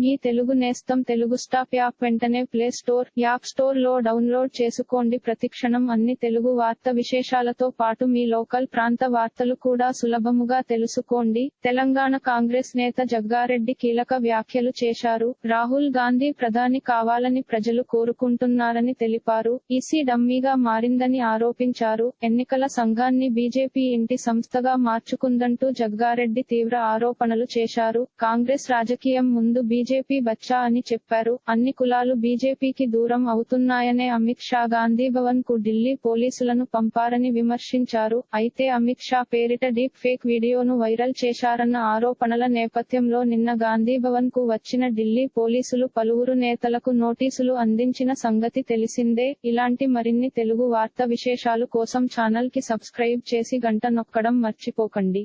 మీ తెలుగు నేస్తం Telugu stop app వెంటనే play store app స్టోర్లో డౌన్లోడ్ చేసుకోండి. ప్రతిక్షణం అన్ని తెలుగు వార్త విశేషాలతో పాటు మీ లోకల్ ప్రాంత వార్తలు కూడా సులభముగా తెలుసుకోండి. తెలంగాణ కాంగ్రెస్ నేత జగ్గారెడ్డి కీలక వ్యాఖ్యలు చేశారు. రాహుల్ గాంధీ ప్రధాని కావాలని ప్రజలు కోరుకుంటున్నారని తెలిపారు. ఈసీ డమ్మీగా మారిందని ఆరోపించారు. ఎన్నికల సంఘాన్ని బీజేపీ ఇంటి సంస్థగా మార్చుకుందంటూ జగ్గారెడ్డి తీవ్ర ఆరోపణలు చేశారు. కాంగ్రెస్ రాజకీయం ముందు బీజేపీ బీజేపీ బచ్చా అని చెప్పారు. అన్ని కులాలు బీజేపీకి దూరం అవుతున్నాయనే అమిత్ షా గాంధీ భవన్కు ఢిల్లీ పోలీసులను పంపారని విమర్శించారు. అయితే అమిత్ షా పేరిట డీప్ ఫేక్ వీడియోను వైరల్ చేశారన్న ఆరోపణల నేపథ్యంలో నిన్న గాంధీ భవన్కు వచ్చిన ఢిల్లీ పోలీసులు పలువురు నేతలకు నోటీసులు అందించిన సంగతి తెలిసిందే. ఇలాంటి మరిన్ని తెలుగు వార్త విశేషాలు కోసం ఛానల్కి సబ్స్క్రైబ్ చేసి గంట నొక్కడం మర్చిపోకండి.